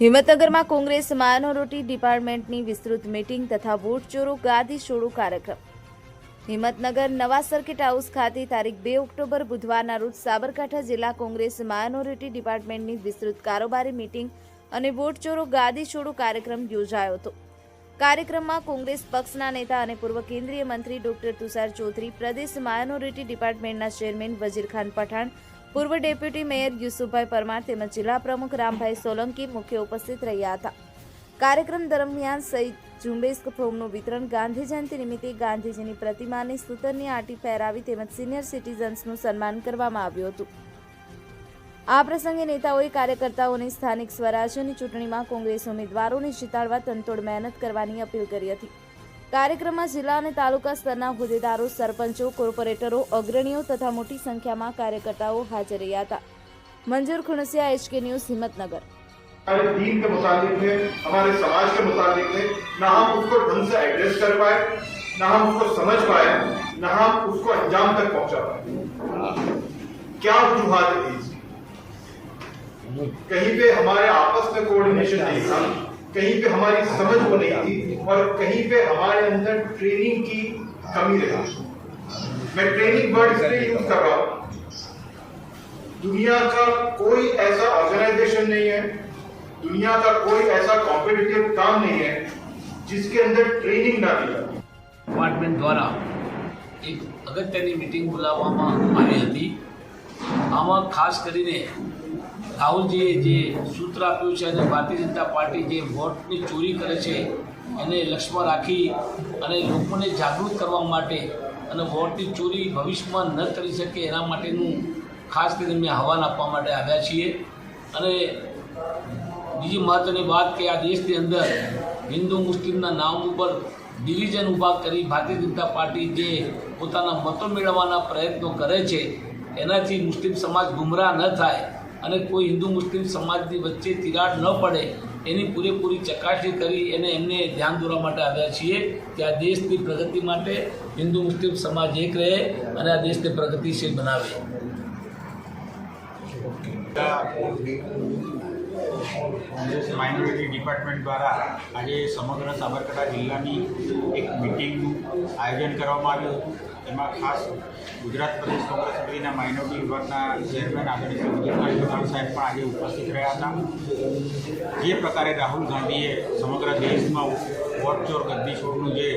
હિંમતનગરમાં Congress minority ડિપાર્ટમેન્ટની વિસ્તૃત meeting તથા vote ચોરો ગાદી છોડો કાર્યક્રમ. હિંમતનગર નવા સર્કિટ હાઉસ ખાતે તારીખ બે ઓક્ટોબર બુધવારના રોજ સાબરકાંઠા જિલ્લા કોંગ્રેસ માઇનોરિટી ડિપાર્ટમેન્ટની વિસ્તૃત કારોબારી મીટિંગ અને વોટ ચોરો ગાદી છોડો કાર્યક્રમ યોજાયો હતો. કાર્યક્રમમાં કોંગ્રેસ પક્ષના નેતા અને પૂર્વ કેન્દ્રીય મંત્રી ડોક્ટર તુષાર ચૌધરી, પ્રદેશ માઇનોરિટી ડિપાર્ટમેન્ટના ચેરમેન વજીરખાન પઠાણ પૂર્વ ડેપ્યુટી મેયર યુસુફભાઈ પરમાર તેમજ જિલ્લા પ્રમુખ રામભાઈ સોલંકી મુખ્ય ઉપસ્થિત રહ્યા હતા. કાર્યક્રમ દરમિયાન સહિત ઝુંબેશ ફોર્મનું વિતરણ ગાંધી જયંતિ નિમિત્તે ગાંધીજીની પ્રતિમાને સૂતરની આંટી પહેરાવી તેમજ સિનિયર સિટીઝન્સનું સન્માન કરવામાં આવ્યું હતું. આ પ્રસંગે નેતાઓએ કાર્યકર્તાઓને સ્થાનિક સ્વરાજ્યની ચૂંટણીમાં કોંગ્રેસ ઉમેદવારોને જીતાડવા તનતોડ મહેનત કરવાની અપીલ કરી હતી. કાર્યક્રમમાં જિલ્લા અને તાલુકા સ્તરના હોદ્દેદારો સરપંચો કોર્પોરેટરો અગ્રણીઓ તથા મોટી સંખ્યામાં કાર્યકર્તાઓ હાજર રહ્યા હતા મંજૂર ખુણસિયા એચકે ન્યૂઝ હિંમતનગર हमारे दीन के मुताबिक है हमारे समाज के मुताबिक है ना हम उसको ढंग से एड्रेस कर पाए ना हम उसको समझ पाए ना हम उसको अंजाम तक पहुंचा पाए क्या वजूहत है इसकी कहीं पे हमारे आपस में कोऑर्डिनेशन नहीं था कहीं पे हमारी समझ वो नहीं थी और कहीं पे हमारे अंदर ट्रेनिंग की कमी रही मैं ट्रेनिंग वर्ड इसलिए यूज कर रहा हूं दुनिया का कोई ऐसा ऑर्गेनाइजेशन नहीं है दुनिया का कोई ऐसा कॉम्पिटिटिव काम नहीं है जिसके अंदर ट्रेनिंग ना दी जाती ડિપાર્ટમેન્ટ દ્વારા એક અગત્યની મિટિંગ બોલાવવામાં આવી હતી આમાં ખાસ કરીને રાહુલજીએ જે સૂત્ર આપ્યું છે અને ભારતીય જનતા પાર્ટી જે વોટની ચોરી કરે છે, એને લક્ષ્યમાં રાખી અને લોકોને જાગૃત કરવા માટે અને વોટની ચોરી ભવિષ્યમાં ન કરી શકે એના માટેનું ખાસ કરીને અમે આહવાન આપવા માટે આવ્યા છીએ. અને બીજી મહત્ત્વની વાત કે આ દેશની અંદર હિન્દુ મુસ્લિમના નામ ઉપર ડિવિઝન ઊભા કરી ભારતીય જનતા પાર્ટી જે પોતાના મતો મેળવવાના પ્રયત્નો કરે છે, એનાથી મુસ્લિમ સમાજ ગુમરાહ ન થાય. અને કોઈ હિન્દુ મુસ્લિમ સમાજની વચ્ચે તિરાડ ન પડે, એની પૂરેપૂરી ચકાસણી કરી એને એમને ધ્યાન દોરવા માટે આવ્યા છીએ કે આ દેશની પ્રગતિ માટે હિન્દુ મુસ્લિમ સમાજ એક રહે અને આ દેશને પ્રગતિશીલ બનાવે. કોંગ્રેસ માઇનોરિટી ડિપાર્ટમેન્ટ દ્વારા આજે સમગ્ર સાબરકાંઠા જિલ્લાની એક મિટિંગનું આયોજન કરવામાં આવ્યું હતું. એમાં ખાસ ગુજરાત પ્રદેશ કોંગ્રેસ સમિતિના માઇનોરિટી વિભાગના ચેરમેન આદરણીય શ્રી સાહેબ, પણ આજે ઉપસ્થિત રહ્યા હતા. જે પ્રકારે રાહુલ ગાંધીએ સમગ્ર દેશમાં વોટ ચોર ગદ્દી છોડનું જે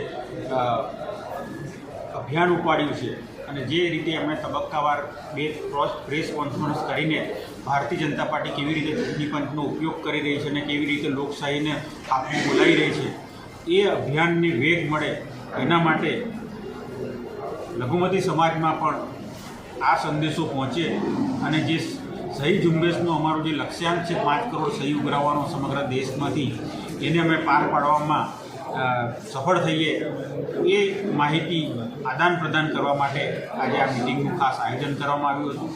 અભિયાન ઉપાડ્યું છે અને જે રીતે એમણે તબક્કાવાર બે ક્રોસ પ્રેસ કોન્ફરન્સ કરીને ભારતીય જનતા પાર્ટી કેવી રીતે ચૂંટણી પંચનો ઉપયોગ કરી રહી છે અને કેવી રીતે લોકશાહીને આપણે બોલાવી રહી છે, એ અભિયાનને વેગ મળે એના માટે લઘુમતી સમાજમાં પણ આ સંદેશો પહોંચે અને જે સહી ઝુંબેશનું અમારું જે લક્ષ્યાંક છે, પાંચ કરોડ સહી ઉઘરાવવાનો સમગ્ર દેશમાંથી, એને અમે પાર પાડવામાં સફળ થઈએ, એ માહિતી આદાન પ્રદાન કરવા માટે આજે આ મિટિંગનું ખાસ આયોજન કરવામાં આવ્યું હતું.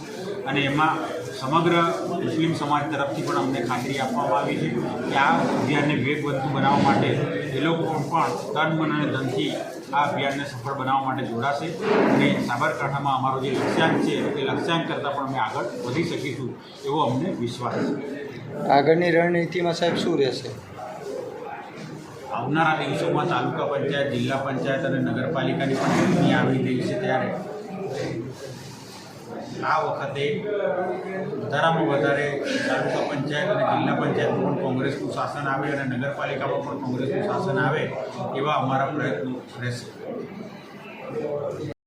અને એમાં સમગ્ર મુસ્લિમ સમાજ તરફથી પણ અમને ખાતરી આપવામાં આવી છે કે આ અભિયાનને વેગવંતુ બનાવવા માટે એ લોકો પણ તન, મન અને ધનથી આ અભિયાનને સફળ બનાવવા માટે જોડાશે અને સાબરકાંઠામાં અમારો જે લક્ષ્યાંક છે એ લક્ષ્યાંક કરતાં પણ અમે આગળ વધી શકીશું એવો અમને વિશ્વાસ છે. આગળની રણનીતિમાં સાહેબ શું રહેશે? આવનારા દિવસોમાં તાલુકા પંચાયત જિલ્લા પંચાયત અને નગરપાલિકાની પણ ચૂંટણી આવી રહી છે ત્યારે. આ વખતે વધારામાં વધારે તાલુકા પંચાયત અને જિલ્લા પંચાયતમાં પણ કોંગ્રેસનું શાસન આવે અને નગરપાલિકામાં પણ કોંગ્રેસનું શાસન આવે એવા અમારા પ્રયત્નો રહેશે.